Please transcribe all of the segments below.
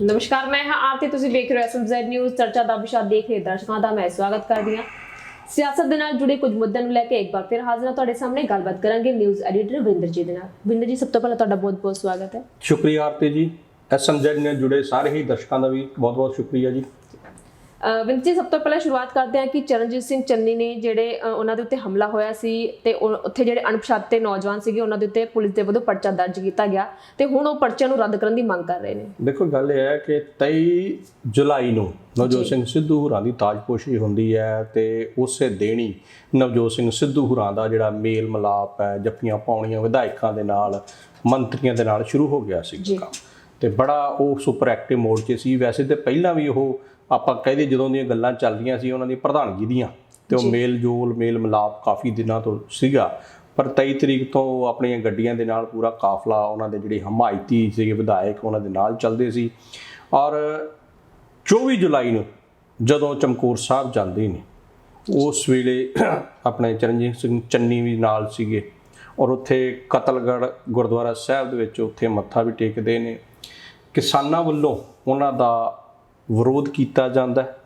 ਨਮਸਕਾਰ, ਮੈਂ ਹਾਂ ਆਰਤੀ, ਤੁਸੀਂ ਵੇਖ ਰਹੇ ਹੋ ਐਸਐਮਜ਼ੈਡ ਨਿਊਜ਼। ਚਰਚਾ ਦਾ ਵਿਸ਼ਾ ਦੇਖ ਰਹੇ ਦਰਸ਼ਕਾਂ ਦਾ ਮੈਂ ਸਵਾਗਤ ਕਰਦੀ ਹਾਂ। ਸਿਆਸਤ ਦੇ ਨਾਲ ਜੁੜੇ ਕੁਝ ਮੁੱਦਿਆਂ ਨੂੰ ਲੈ ਕੇ ਇੱਕ ਵਾਰ ਫਿਰ ਹਾਜ਼ਰ ਹਾਂ ਤੁਹਾਡੇ ਸਾਹਮਣੇ। ਗੱਲਬਾਤ ਕਰਾਂਗੇ ਨਿਊਜ਼ ਐਡੀਟਰ ਵਿੰਦਰ ਜੀ ਦੇ ਨਾਲ। ਵਿੰਦਰ ਜੀ, ਸਭ ਤੋਂ ਪਹਿਲਾਂ ਤੁਹਾਡਾ ਬਹੁਤ-ਬਹੁਤ ਸਵਾਗਤ ਹੈ। ਸ਼ੁਕਰੀਆ ਆਰਤੀ ਜੀ। ਐਸਐਮਜ਼ੈਡ ਨਾਲ ਜੁੜੇ ਸਾਰੇ ਹੀ ਦਰਸ਼ਕਾਂ ਦਾ ਵੀ ਬਹੁਤ-ਬਹੁਤ ਸ਼ੁਕਰੀਆ ਜੀ। ਜੀ ਸਭ ਤੋਂ ਪਹਿਲਾਂ ਸ਼ੁਰੂਆਤ ਕਰਦੇ ਹਾਂ ਕਿ ਚਰਨਜੀਤ ਸਿੰਘ ਚੰਨੀ ਨੇ ਜਿਹੜੇ ਉਹਨਾਂ ਦੇ ਉੱਤੇ ਹਮਲਾ ਹੋਇਆ ਸੀ ਤੇ ਉੱਥੇ ਜਿਹੜੇ ਅਣਪਛਾਤੇ ਨੌਜਵਾਨ ਸੀਗੇ ਉਹਨਾਂ ਦੇ ਉੱਤੇ ਪੁਲਿਸ ਦੇ ਵੱਲੋਂ ਪਰਚਾ ਦਰਜ ਕੀਤਾ ਗਿਆ ਤੇ ਹੁਣ ਉਹ ਪਰਚਿਆਂ ਨੂੰ ਰੱਦ ਕਰਨ ਦੀ ਮੰਗ ਕਰ ਰਹੇ ਨੇ। ਦੇਖੋ ਗੱਲ ਇਹ ਹੈ ਕਿ 23 ਜੁਲਾਈ ਨੂੰ ਨਵਜੋਤ ਸਿੰਘ ਸਿੱਧੂ ਹੁਰਾਂ ਦੀ ਤਾਜਪੋਸ਼ੀ ਹੁੰਦੀ ਹੈ ਤੇ ਉਸੇ ਹੀ ਨਵਜੋਤ ਸਿੰਘ ਸਿੱਧੂ ਹੁਰਾਂ ਦਾ ਜਿਹੜਾ ਮੇਲ ਮਲਾਪ ਹੈ ਜੱਫੀਆਂ ਪਾਉਣੀਆਂ ਵਿਧਾਇਕਾਂ ਦੇ ਨਾਲ ਮੰਤਰੀਆਂ ਦੇ ਨਾਲ ਸ਼ੁਰੂ ਹੋ ਗਿਆ ਸੀ। ਕੰਮ। ਤੇ ਬੜਾ ਉਹ ਸੁਪਰ ਐਕਟਿਵ ਮੋਡ 'ਚ ਸੀ। ਵੈਸੇ ਤੇ ਪਹਿਲਾਂ ਵੀ ਉਹ ਆਪਾਂ ਕਹਿੰਦੇ ਜਦੋਂ ਦੀਆਂ ਗੱਲਾਂ ਚੱਲ ਰਹੀਆਂ ਸੀ ਉਹਨਾਂ ਦੀ ਪ੍ਰਧਾਨਗੀ ਦੀਆਂ ਤੇ ਉਹ ਮੇਲ ਜੋਲ ਮੇਲ ਮਿਲਾਪ ਕਾਫੀ ਦਿਨਾਂ ਤੋਂ ਸੀਗਾ। ਪਰ 23 ਤਰੀਕ ਤੋਂ ਉਹ ਆਪਣੀਆਂ ਗੱਡੀਆਂ ਦੇ ਨਾਲ ਪੂਰਾ ਕਾਫਲਾ ਉਹਨਾਂ ਦੇ ਜਿਹੜੇ ਹਮਾਇਤੀ ਸੀਗੇ ਵਿਧਾਇਕ ਉਹਨਾਂ ਦੇ ਨਾਲ ਚੱਲਦੇ ਸੀ। ਔਰ 24 ਜੁਲਾਈ ਨੂੰ ਜਦੋਂ ਚਮਕੌਰ ਸਾਹਿਬ ਜਾਂਦੇ ਨੇ ਉਸ ਵੇਲੇ ਆਪਣੇ ਚਰਨਜੀਤ ਸਿੰਘ ਚੰਨੀ ਵੀ ਨਾਲ ਸੀਗੇ ਔਰ ਉੱਥੇ ਕਤਲਗੜ ਗੁਰਦੁਆਰਾ ਸਾਹਿਬ ਦੇ ਵਿੱਚ ਉੱਥੇ ਮੱਥਾ ਵੀ ਟੇਕਦੇ ਨੇ। ਕਿਸਾਨਾਂ ਵੱਲੋਂ ਉਹਨਾਂ ਦਾ ਵਿਰੋਧ ਕੀਤਾ ਜਾਂਦਾ ਹੈ।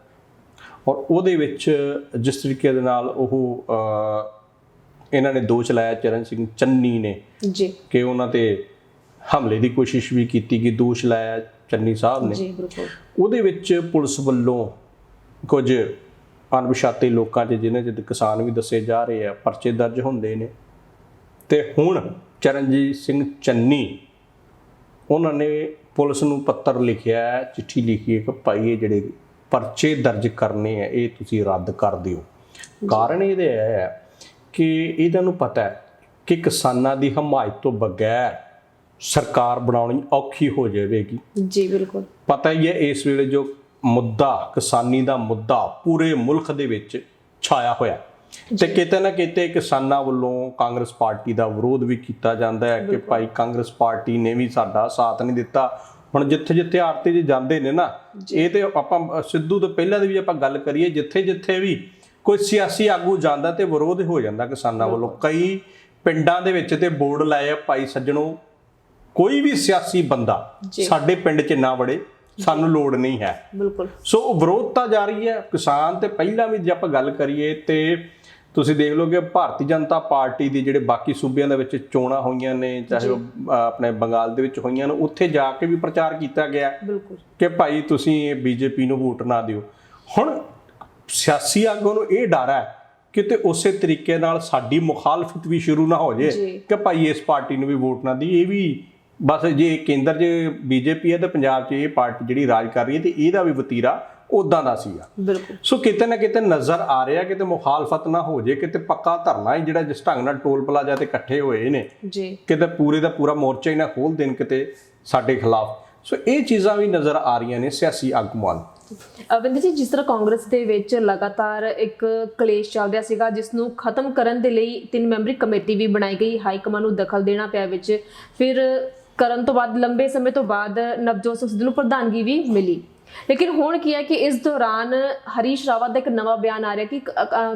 ਔਰ ਉਹਦੇ ਵਿੱਚ ਜਿਸ ਤਰੀਕੇ ਦੇ ਨਾਲ ਉਹ ਇਹਨਾਂ ਨੇ ਦੋਸ਼ ਲਾਇਆ ਚਰਨ ਸਿੰਘ ਚੰਨੀ ਨੇ ਜੀ। ਕਿ ਉਹਨਾਂ ਤੇ ਹਮਲੇ ਦੀ ਕੋਸ਼ਿਸ਼ ਵੀ ਕੀਤੀ ਕਿ ਦੋਸ਼ ਲਾਇਆ ਚੰਨੀ ਸਾਹਿਬ ਨੇ। ਜੀ ਬਿਲਕੁਲ। ਉਹਦੇ ਵਿੱਚ ਪੁਲਿਸ ਵੱਲੋਂ ਕੁਝ ਅਣਪਛਾਤੇ ਲੋਕਾਂ 'ਚ ਜਿਨ੍ਹਾਂ 'ਚ ਕਿਸਾਨ ਵੀ ਦੱਸੇ ਜਾ ਰਹੇ ਆ ਪਰਚੇ ਦਰਜ ਹੁੰਦੇ ਨੇ। ਤੇ ਹੁਣ ਚਰਨਜੀਤ ਸਿੰਘ ਚੰਨੀ ਉਹਨਾਂ ਨੇ ਪੁਲਿਸ ਨੂੰ ਪੱਤਰ ਲਿਖਿਆ ਚਿੱਠੀ ਲਿਖੀ ਹੈ ਕਿ ਭਾਈ ਇਹ ਜਿਹੜੇ ਪਰਚੇ ਦਰਜ ਕਰਨੇ ਆ ਇਹ ਤੁਸੀਂ ਰੱਦ ਕਰ ਦਿਓ। ਕਾਰਨ ਇਹਦੇ ਇਹ ਹੈ ਕਿ ਇਹਨਾਂ ਨੂੰ ਪਤਾ ਹੈ ਕਿ ਕਿਸਾਨਾਂ ਦੀ ਹਮਾਇਤ ਤੋਂ ਬਗੈਰ ਸਰਕਾਰ ਬਣਾਉਣੀ ਔਖੀ ਹੋ ਜਾਵੇਗੀ। ਜੀ ਬਿਲਕੁਲ। ਪਤਾ ਹੀ ਹੈ ਇਸ ਵੇਲੇ ਜੋ ਮੁੱਦਾ ਕਿਸਾਨੀ ਦਾ ਮੁੱਦਾ ਪੂਰੇ ਮੁਲਕ ਦੇ ਵਿੱਚ ਛਾਇਆ ਹੋਇਆ। ਤੇ ਕਿਤੇ ਨਾ ਕਿਤੇ ਕਿਸਾਨਾਂ ਵੱਲੋਂ ਕਾਂਗਰਸ ਪਾਰਟੀ ਦਾ ਵਿਰੋਧ ਵੀ ਕੀਤਾ ਜਾਂਦਾ ਹੈ ਕਿ ਭਾਈ ਕਾਂਗਰਸ ਪਾਰਟੀ ਨੇ ਵੀ ਸਾਡਾ ਸਾਥ ਨਹੀਂ ਦਿੱਤਾ। ਹੁਣ ਜਿੱਥੇ ਜਿੱਥੇ ਆਰਤੀ ਜੀ ਜਾਂਦੇ ਨੇ ਨਾ ਇਹ ਤੇ ਆਪਾਂ ਸਿੱਧੂ ਤੋਂ ਪਹਿਲਾਂ ਦੀ ਵੀ ਆਪਾਂ ਗੱਲ ਕਰੀਏ ਜਿੱਥੇ ਜਿੱਥੇ ਵੀ ਕੋਈ ਸਿਆਸੀ ਆਗੂ ਜਾਂਦਾ ਤੇ ਵਿਰੋਧ ਹੋ ਜਾਂਦਾ ਕਿਸਾਨਾਂ ਵੱਲੋਂ। ਕਈ ਪਿੰਡਾਂ ਦੇ ਵਿੱਚ ਤੇ ਬੋਰਡ ਲਾਏ ਆ ਭਾਈ ਸੱਜਣੋ ਕੋਈ ਵੀ ਸਿਆਸੀ ਬੰਦਾ ਸਾਡੇ ਪਿੰਡ 'ਚ ਨਾ ਵੜੇ ਸਾਨੂੰ ਲੋੜ ਨਹੀਂ ਹੈ। ਬਿਲਕੁਲ। ਸੋ ਉਹ ਵਿਰੋਧਤਾ ਜਾਰੀ ਹੈ ਕਿਸਾਨ ਤੇ ਪਹਿਲਾਂ ਵੀ ਜੇ ਆਪਾਂ ਗੱਲ ਕਰੀਏ ਤੇ ਤੁਸੀਂ ਦੇਖ ਲਓ ਕਿ ਭਾਰਤੀ ਜਨਤਾ ਪਾਰਟੀ ਦੀ ਜਿਹੜੇ ਬਾਕੀ ਸੂਬਿਆਂ ਦੇ ਵਿੱਚ ਚੋਣਾਂ ਹੋਈਆਂ ਨੇ ਚਾਹੇ ਉਹ ਆਪਣੇ ਬੰਗਾਲ ਦੇ ਵਿੱਚ ਹੋਈਆਂ ਨੇ ਉੱਥੇ ਜਾ ਕੇ ਵੀ ਪ੍ਰਚਾਰ ਕੀਤਾ ਗਿਆ। ਬਿਲਕੁਲ। ਕਿ ਭਾਈ ਤੁਸੀਂ ਬੀਜੇਪੀ ਨੂੰ ਵੋਟ ਨਾ ਦਿਓ। ਹੁਣ ਸਿਆਸੀ ਆਗੂ ਨੂੰ ਇਹ ਡਰ ਹੈ ਕਿਤੇ ਉਸੇ ਤਰੀਕੇ ਨਾਲ ਸਾਡੀ ਮੁਖਾਲਫਤ ਵੀ ਸ਼ੁਰੂ ਨਾ ਹੋ ਜੀ। ਕਿ ਭਾਈ ਇਸ ਪਾਰਟੀ ਨੂੰ ਵੀ ਵੋਟ ਨਾ ਦੀ। ਇਹ ਵੀ ਬਸ ਜੇ ਕੇਂਦਰ 'ਚ ਬੀਜੇਪੀ ਹੈ ਤੇ ਪੰਜਾਬ 'ਚ ਇਹ ਪਾਰਟੀ ਜਿਹੜੀ ਰਾਜ ਕਰ ਰਹੀ ਹੈ ਤੇ ਇਹਦਾ ਵੀ ਵਤੀਰਾ ਉਦਾਂ ਦਾ ਸੀਗਾ ਬਿਲਕੁਲ। ਸੋ ਕਿਤੇ ਨਾ ਕਿਤੇ ਨਜ਼ਰ ਆ ਰਿਹਾ ਕਿਤੇ ਮੁਖਾਲਫਤ ਨਾ ਹੋ ਜੇ ਕਿਤੇ ਪੱਕਾ ਧਰਨਾ ਹੀ ਜਿਹੜਾ ਜਿਸ ਢੰਗ ਨਾਲ ਟੋਲ ਪਲਾਜ਼ਾ ਤੇ ਇਕੱਠੇ ਹੋਏ ਨੇ ਜੀ। ਕਿਤੇ ਪੂਰੇ ਦਾ ਪੂਰਾ ਮੋਰਚਾ ਹੀ ਨਾ ਖੋਲ ਦੇਣ ਕਿਤੇ ਸਾਡੇ ਖਿਲਾਫ। ਸੋ ਇਹ ਚੀਜ਼ਾਂ ਵੀ ਨਜ਼ਰ ਆ ਰਹੀਆਂ ਨੇ ਸਿਆਸੀ ਆਗੂਆਂ ਨੂੰ ਅਵਿੰਦਰ ਜੀ ਜਿਸ ਤਰ੍ਹਾਂ ਕਾਂਗਰਸ ਦੇ ਵਿੱਚ ਲਗਾਤਾਰ ਇੱਕ ਕਲੇਸ਼ ਚੱਲ ਰਿਹਾ ਸੀਗਾ ਜਿਸ ਨੂੰ ਖਤਮ ਕਰਨ ਦੇ ਲਈ ਤਿੰਨ ਮੈਂਬਰੀ ਕਮੇਟੀ ਵੀ ਬਣਾਈ ਗਈ ਹਾਈ ਕਮਾਂਡ ਨੂੰ ਦਖਲ ਦੇਣਾ ਪਿਆ ਵਿੱਚ। ਫਿਰ ਕਰਨ ਤੋਂ ਬਾਅਦ ਲੰਬੇ ਸਮੇਂ ਤੋਂ ਬਾਅਦ ਨਵਜੋਤ ਸਿੰਘ ਸਿੱਧੂ ਨੂੰ ਪ੍ਰਧਾਨਗੀ ਵੀ ਮਿਲੀ। ਲੇਕਿਨ ਹੁਣ ਕੀ ਹੈ ਕਿ ਇਸ ਦੌਰਾਨ ਹਰੀਸ਼ ਰਾਵਤ ਦਾ ਇੱਕ ਨਵਾਂ ਬਿਆਨ ਆ ਰਿਹਾ ਕਿ